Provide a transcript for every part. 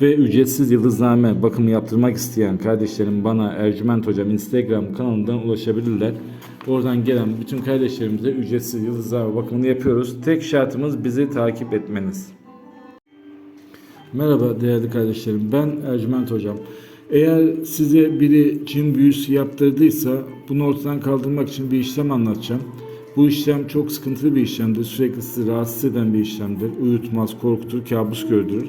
Ve ücretsiz yıldızname bakımı yaptırmak isteyen kardeşlerim bana Ercüment Hocam Instagram kanalından ulaşabilirler. Oradan gelen bütün kardeşlerimize ücretsiz yıldızname bakımını yapıyoruz. Tek şartımız bizi takip etmeniz. Merhaba değerli kardeşlerim. Ben Ercüment Hocam. Eğer size biri cin büyüsü yaptırdıysa bunu ortadan kaldırmak için bir işlem anlatacağım. Bu işlem çok sıkıntılı bir işlemdir. Sürekli sizi rahatsız eden bir işlemdir. Uyutmaz, korkutur, kabus gördürür.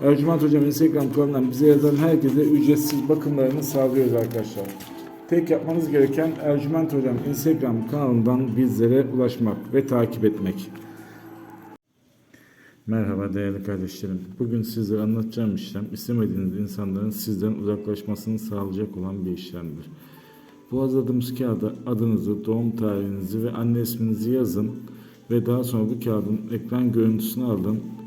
Ercüment Hocam Instagram kanalından bize yazan herkese ücretsiz bakımlarını sağlıyoruz arkadaşlar. Tek yapmanız gereken Ercüment Hocam Instagram kanalından bizlere ulaşmak ve takip etmek. Merhaba değerli kardeşlerim. Bugün sizlere anlatacağım işlem istemediğiniz insanların sizden uzaklaşmasını sağlayacak olan bir işlemdir. Bu hazırladığımız kağıda adınızı, doğum tarihinizi ve anne isminizi yazın ve daha sonra bu kağıdın ekran görüntüsünü alın,